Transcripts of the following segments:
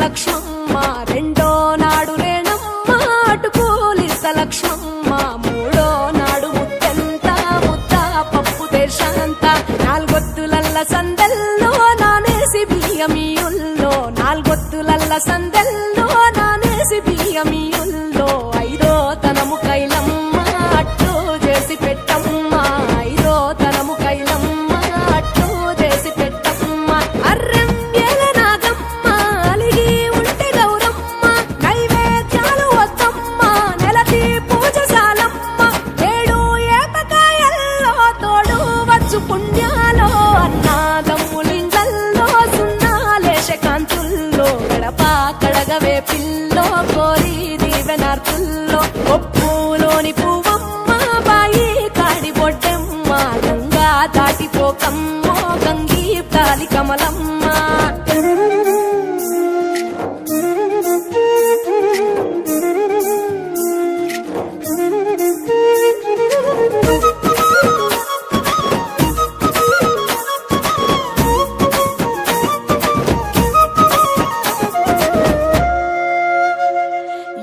లక్ష్మమ్మ రెండో నాడు రేణమ్మ అటు లక్ష్మమ్మ మూడో నాడు ముత్తెంత ముద్ద పప్పు దేశంత. నాలుగొత్తులల్ల సందల్లో నానేసి బియ్యమియుల్లో నాలుగొత్తులల్ల సందల్లో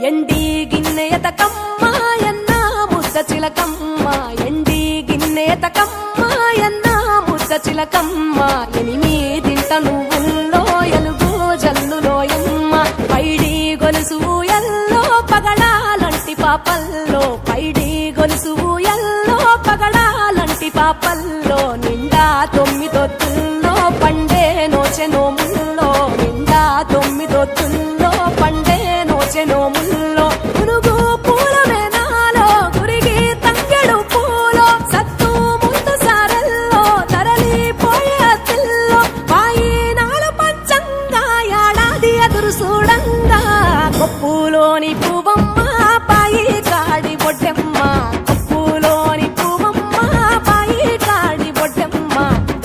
ఎండి గిన్నెత కమ్మాయన్న ముద్ద చిలకమ్మ. ఎండి గిన్నెత కమ్మాయన్న ముద్ద చిలకమ్మ. ఎనిమిదింట నువ్వుల్లో ఎలుగు జల్లులో ఎమ్మ. పైడి గొలుసు ఎల్లో పగడాలంటి పాపల్లో. పైడి గొలుసు ఎల్లో పగడాలంటి పాపల్లో. నిండా తొమ్మిదొత్తుల్లో ఎదురు చూడంగా కొప్పులోని పువ్వమ్మ పాయి కాడి బొడ్డెమ్మ. కొప్పులోని పువ్వమ్మ పాయి కాడి బొడ్డెమ్మ.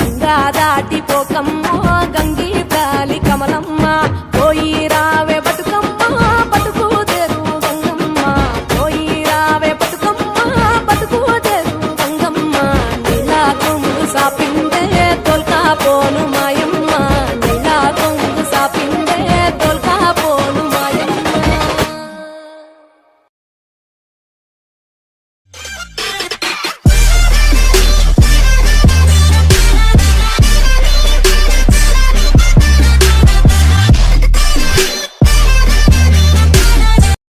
గంగా దాటిపోకమ్మ గంగి తాలి కమలమ్మ. పోయి రావే బతుకమ్మ బతుకు తెరు గంగమ్మ. పోయి రావే బతుకమ్మ బతుకు తెరు గంగమ్మ. నీలా కొమ్ము సాపిందే తొల్కా పోను